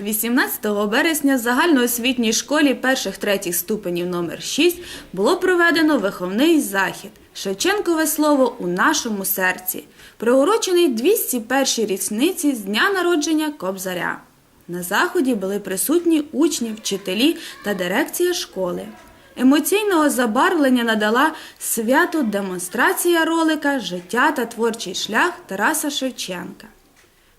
18 березня в загальноосвітній школі перших третіх ступенів номер 6 було проведено виховний захід Шевченкове слово у нашому серці, приурочений 201-й річниці з дня народження Кобзаря. На заході були присутні учні, вчителі та дирекція школи. Емоційного забарвлення надала свято демонстрація ролика Життя та творчий шлях Тараса Шевченка.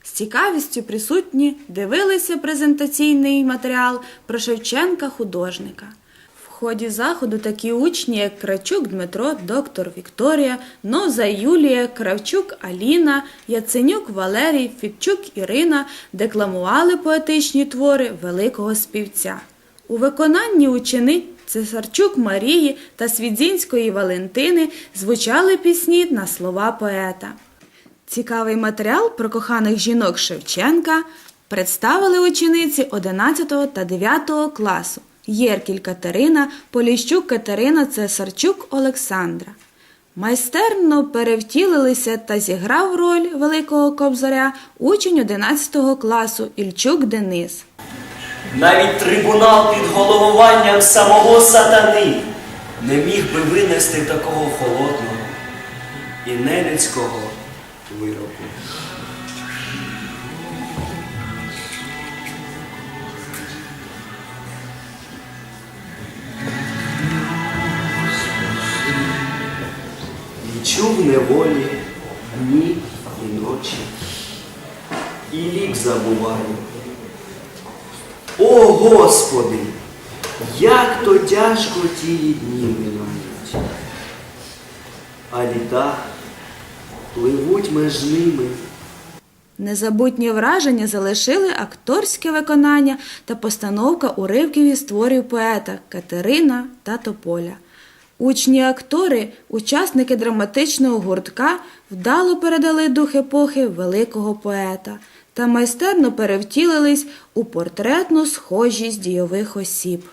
З цікавістю присутні дивилися презентаційний матеріал про Шевченка художника. В ході заходу такі учні, як Кравчук Дмитро, доктор Вікторія, Новза Юлія, Кравчук Аліна, Яценюк Валерій, Фітчук Ірина декламували поетичні твори великого співця. У виконанні учениць Цесарчук Марії та Свідзінської Валентини звучали пісні на слова поета. Цікавий матеріал про коханих жінок Шевченка представили учениці 11 та 9 класу Єркіль Катерина, Поліщук Катерина, Цесарчук Олександра. Майстерно перевтілилися та зіграв роль Великого Кобзаря учень 11 класу Ільчук Денис. Навіть трибунал під головуванням самого сатани не міг би винести такого холодного і нелюдського вироку. І чув неволі дні і ночі, і лік забуваю. О Господи, як то тяжко ті дні минають, а літа пливуть меж ними. Незабутні враження залишили акторське виконання та постановка уривків із творів поета Катерина та Тополя. Учні-актори, учасники драматичного гуртка вдало передали дух епохи великого поета та майстерно перевтілились у портретну схожість дійових осіб.